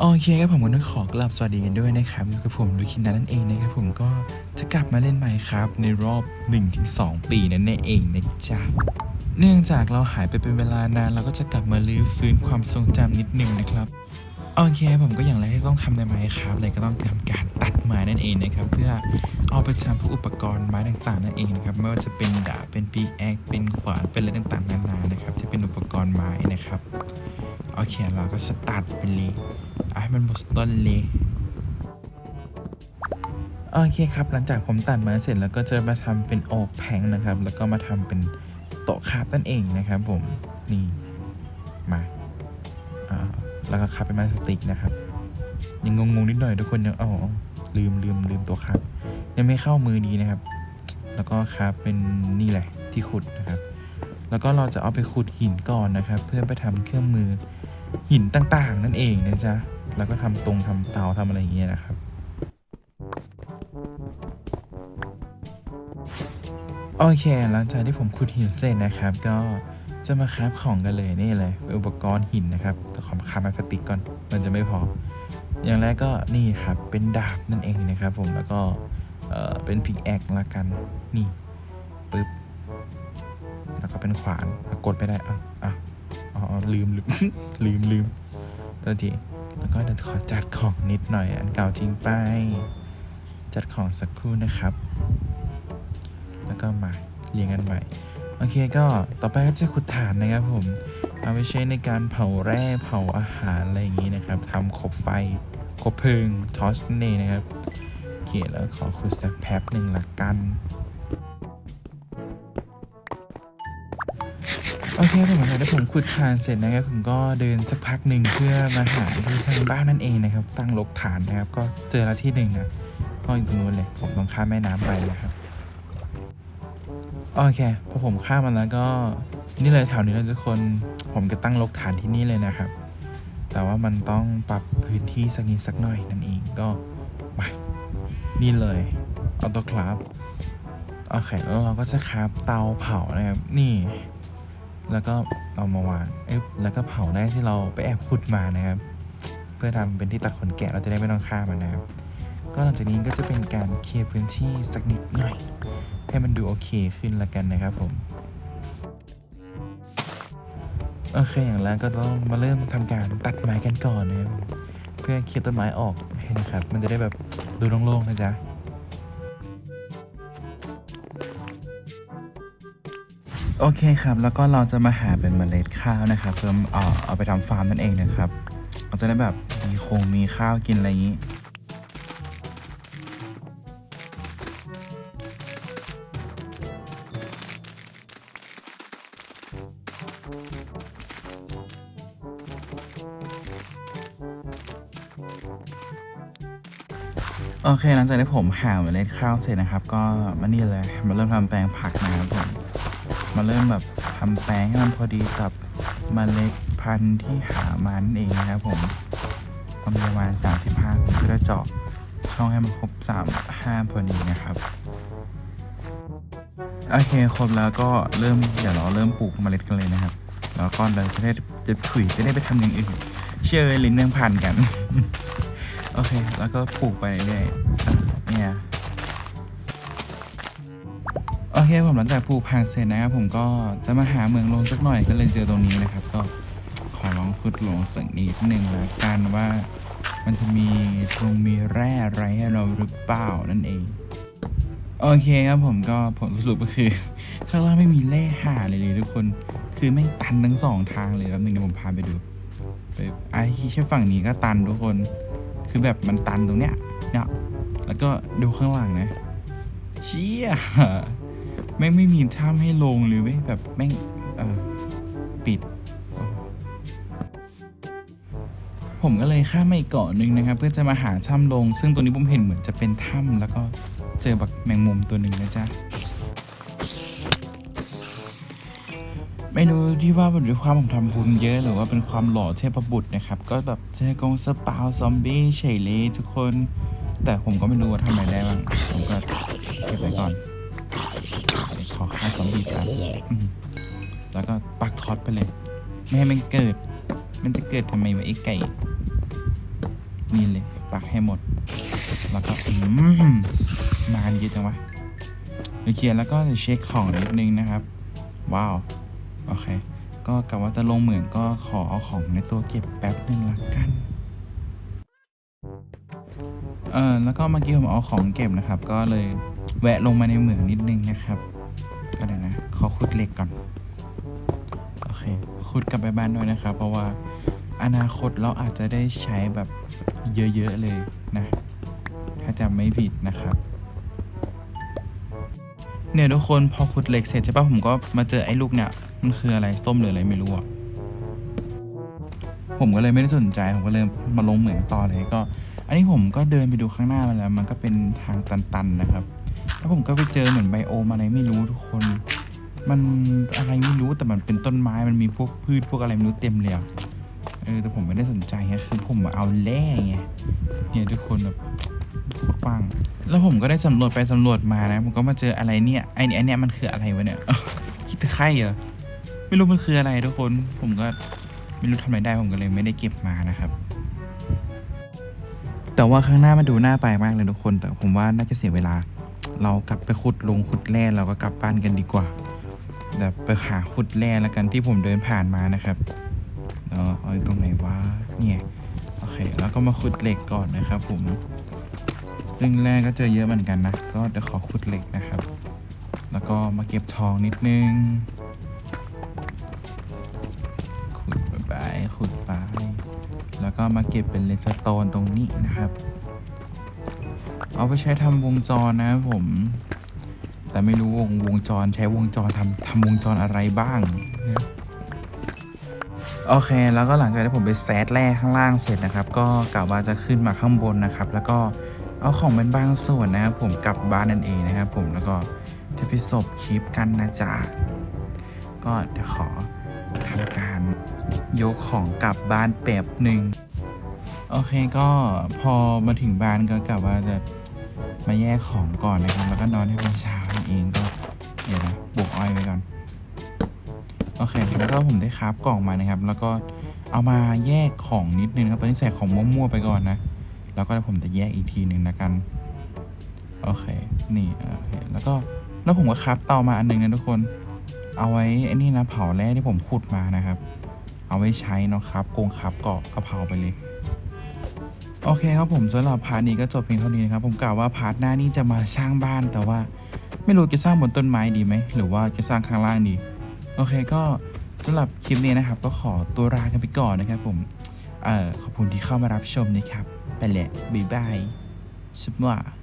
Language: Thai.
โอเคครับผมก็ต้องขอกลับสวัสดีกันด้วยนะครับอยู่กับผมดูคินนันนั่นเองนะครับผมก็จะกลับมาเล่นใหม่ครับในรอบ 1-2 ปีนั่นเองนะจ๊ะเนื่องจากเราหายไปเป็นเวลานานเราก็จะกลับมาลื้อฟื้นความทรงจำนิดนึงนะครับโอเคผมก็อย่างไรที่ต้องทำในไม้ครับเลยก็ต้องทำการตัดไม้นั่นเองนะครับเพื่อเอาไปทำพวกอุปกรณ์ไม้ต่างๆนั่นเองนะครับไม่ว่าจะเป็นดาบเป็นปีแอกเป็นขวานเป็นอะไรต่างๆนานานะครับที่เป็นอุปกรณ์ไม้นะครับโอเคเราก็จะตัดไปเลย มันหมดต้นเลยโอเคครับ หลังจากผมตัดม้เสร็จแล้วก็จะมาทำเป็นโอกแผงนะครับ แล้วก็มาทำเป็นโต๊ะคาบนั่นเองนะครับผมนี่มาอ่าแล้วก็คับเป็นพลาสติกนะครับ ยังงงๆนิดหน่อยทุกคนยังอ๋อลืมลืมลืมตัวครับ ยังไม่เข้ามือดีนะครับ แล้วก็ครับเป็นนี่แหละที่ขุดนะครับ แล้วก็เราจะเอาไปขุดหินก่อนนะครับ เพื่อไปทำเครื่องมือหินต่างๆ นั่นเองนะจ๊ะ แล้วก็ทำตรงทำเตาทำอะไรอย่างเงี้ยนะครับโอเค หลังจากที่ผมขุดหินเสร็จนะครับ ก็จะมาคราฟของกันเลยนี่เลยเป็นอุปกรณ์หินนะครับแต่ขอคราฟพลาสติกก่อน มันจะไม่พอ อย่างแรกก็นี่ครับ เป็นดาบนั่นเองนะครับผมแล้วก็เออเป็นพิกแอคละกันนี่ปึ๊บแล้วก็เป็นขวานกดไปได้อะอะอ๋อลืมลืมลืมลืมตัวที แล้วก็เดี๋ยวขอจัดของนิดหน่อย อันเก่าทิ้งไป จัดของสักครู่นะครับ แล้วก็มาเรียงกันใหม่ โอเคก็ต่อไปก็จะขุดถ่านนะครับผม เอาไปใช้ในการเผาแร่เผาอาหารอะไรอย่างนี้นะครับทำคบไฟคบเพลิงทอสนั่นเองนะครับโอเคแล้วขอขุดสักแป๊บหนึ่งละกัน อเคผมหลังจาผมขุดถ่านเสร็จนะครับผมก็เดินสักพักหนึ่งเพื่อมาหาที่สร้างบ้านนั่นเองนะครับ ตั้งรกฐานนะครับ ก็เจอแล้วที่หนึ่งนะก็อยู่ตรงนู้นเลยผมต้องข้ามแม่น้ำไปนะครับโอเคพอผมข้ามมาแล้วก็นี่เลยแถวนี้เลยทุกคนผมจะตั้งรกฐานที่นี่เลยนะครับ แต่ว่ามันต้องปรับพื้นที่สักนิดสักหน่อยนั่นเองก็ไปนี่เลยออโต้คราฟโอเคแล้วเราก็จะคราฟเตาเผานะครับนี่ แล้วก็เอามาวางแล้วก็เผาได้ที่เราไปแอบขุดมานะครับ เพื่อทำเป็นที่ตัดขนแกะเราจะได้ไม่ต้องฆ่ามันนะครับ ก็หลังจากนี้ก็จะเป็นการเคลียร์พื้นที่สักนิดหน่อย ให้มันดูโอเคขึ้นละกันนะครับผมโอเคอย่างแรกก็ต้องมาเริ่มทำการตัดไม้กันก่อนนะครับเพื่อเคลียร์ต้นไม้ออกให้นะครับ มันจะได้แบบดูโล่งๆนะจ๊ะ โอเคครับ แล้วก็เราจะมาหาเป็นเมล็ดข้าวนะครับเพื่อเอาเอาไปทำฟาร์มนั่นเองนะครับเราจะได้แบบมีโคงมีข้าวกินอะไรอย่างนี้โอเคหลังจากที่ผมหาเมล็ดข้าวเสร็จนะครับ ก็มานี่เลยมาเริ่มทำแปลงผักนะครับผม มาเริ่มแบบทำแปลงให้มันพอดีกับเมล็ดพันธุ์ที่หามานั่นเองนะครับผมประมาณ 35ผมก็จะเจาะช่องให้มันครบ3 5พอดีนะครับโอเคครบแล้วก็เริ่มเดี๋ยวเราเริ่มปลูกเมล็ดกันเลยนะครับ แล้วก็เราจะได้จะถุยจะได้ไปทำอย่างอื่น เชื่อเลยลิ้นเรื่องพันกัน โอเค แล้วก็ปลูกไปเรื่อยๆเนี่ย อเคผมหลังจากปลูกผักเสร็จนะครับผมก็จะมาหาเมืองลงสักหน่อยก็เลยเจอตรงนี้นะครับ ก็ขอลองขุดลงสักนิดหนึ่งละกันว่ามันจะมีตรงมีแร่อะไรให้เราหรือเปล่านั่นเอง โอเคครับผมก็ผลสรุปก็คือ ข้างล่างไม่มีแร่หาเลยเลยทุกคนคือไม่ตันทั้งสองทางเลยแล้วนึงเดี๋ยวผมพาไปดูไปไอ้ที่แค่ฝั่งนี้ก็ตันทุกคน คือแบบมันตันตรงเนี้ยเนี่ยแล้วก็ดูข้างหลังนะเชี่ย แม่งไม่มีถ้ำให้ลงเลยเว้ยแบบแม่งเออปิด ผมก็เลยข้ามมาอีกเกาะหนึ่งนะครับ เพื่อจะมาหาถ้ำลง ซึ่งตัวนี้ผมเห็นเหมือนจะเป็นถ้ำแล้วก็เจอแบักแมงมุมตัวหนึ่งนะจ๊ะไม่รู้ที่ว่าเป็นด้วยความผมทำบุญเยอะหรือว่าเป็นความหล่อเทพบุตรนะครับ ก็แบบเจอกองสปาวซอมบี้เฉยเลยทุกคน แต่ผมก็ไม่รู้ว่าทำอะไรได้บ้างผมก็เก็บไว้ก่อน ขอฆ่าซอมบี้แป๊บแล้วก็ปักท็อตไปเลย ไม่ให้มันเกิด มันจะเกิดทำไมวะไอ้ไก่ นี่เลย ปักให้หมด แล้วก็อืมมากันเยอะจังวะโอเคแล้วก็จะเช็คของนิดนึงนะครับ ว้าว โอเค ก็กะว่าจะลงเหมือนก็ขอเอาของในตัวเก็บแป๊บหนึ่งละกัน เออแล้วก็เมื่อกี้ผมเอาของเก็บนะครับ ก็เลยแวะลงมาในเหมืองนิดนึงนะครับ ก็เดี๋ยวนะขอขุดเหล็กก่อน โอเคขุดกลับไปบ้านด้วยนะครับ เพราะว่าอนาคตเราอาจจะได้ใช้แบบเยอะ ๆ เลยนะ ถ้าจำไม่ผิดนะครับ เนี่ยทุกคนพอขุดเหล็กเสร็จใช่ปะผมก็มาเจอไอ้ลูกเนี่ย มันคืออะไรส้มหรืออะไรไม่รู้อะผมก็เลยไม่ได้สนใจ ผมก็เลยมาลงเหมืองต่อเลยก็ อันนี้ผมก็เดินไปดูข้างหน้ามาแล้ว มันก็เป็นทางตันๆนะครับ แล้วผมก็ไปเจอเหมือนไบโอมอะไรไม่รู้ทุกคน มันอะไรไม่รู้แต่มันเป็นต้นไม้มันมีพวกพืชพวกอะไรไม่รู้เต็มเลยเออแต่ผมไม่ได้สนใจไงคือผมเอาแร่ไงเนี่ยทุกคนแบบโคตรกว้างแล้วผมก็ได้สำรวจไปสำรวจมานะ ผมก็มาเจออะไรเนี่ยไอเนี่ยไอเนี่ยมันคืออะไรวะเนี่ยคิดตะไคร่เหรอไม่รู้มันคืออะไรทุกคน ผมก็ไม่รู้ทำอะไรได้ผมก็เลยไม่ได้เก็บมานะครับ แต่ว่าข้างหน้ามันดูน่าไปมากเลยทุกคน แต่ผมว่าน่าจะเสียเวลา เรากลับไปขุดลงขุดแร่เราก็กลับบ้านกันดีกว่าแบบไปหาขุดแร่แล้วกันที่ผมเดินผ่านมานะครับเนาะเอาตรงไหนวะเนี่ยโอเคแล้วก็มาขุดเหล็กก่อนนะครับ ผม ซึ่งแร่ก็เจอเยอะเหมือนกันนะ ก็เดี๋ยวขอขุดเหล็กนะครับ แล้วก็มาเก็บทองนิดนึง แล้วก็มาเก็บเป็นเลสโตนตรงนี้นะครับ เอาไปใช้ทำวงจรนะครับผม แต่ไม่รู้วงวงจรใช้วงจรทำทำวงจรอะไรบ้างนะโอเค แล้วก็หลังจากที่ผมไปแซดแร่ข้างล่างเสร็จนะครับ ก็กะว่าจะขึ้นมาข้างบนนะครับ แล้วก็เอาของเป็นบางส่วนนะครับผมกลับบ้านนั่นเองนะครับผมแล้วก็จะไปสบคลิปกันนะจ๊ะก็เดี๋ยวขอทำการ ยกของกลับบ้านแป๊บหนึ่งโอเคก็พอมาถึงบ้านก็กะว่าจะมาแยกของก่อนนะครับ แล้วก็นอนให้เป็นเช้าเองก็เดี๋ยวนะปลูกอ้อยไว้ก่อนโอเคแล้วก็ผมได้คราฟกล่องมานะครับ แล้วก็เอามาแยกของนิดนึงครับตอนนี้ใส่ของมั่วๆไปก่อนนะ แล้วก็ผมจะแยกอีกทีหนึ่งนะกันโอเคนี่โอเคแล้วก็แล้วผมก็คราฟเตามาอันหนึ่งนะทุกคน เอาไว้ไอ้นี่นะเผาแร่ที่ผมขุดมานะครับ เอาไว้ใช้เนาะครับโกงครับเกาะกะเพราไปเลย โอเคครับผมสำหรับพาร์ทนี้ก็จบเพียงเท่านี้นะครับ ผมกล่าวว่าพาร์ทหน้านี้จะมาสร้างบ้านแต่ว่าไม่รู้จะสร้างบนต้นไม้ดีไหมหรือว่าจะสร้างข้างล่างดี โอเคก็สำหรับคลิปนี้นะครับ ก็ขอตัวลากันไปก่อนนะครับผมเอ่อขอบคุณที่เข้ามารับชมนะครับ ไปแหละบ๊ายบายสวัสดี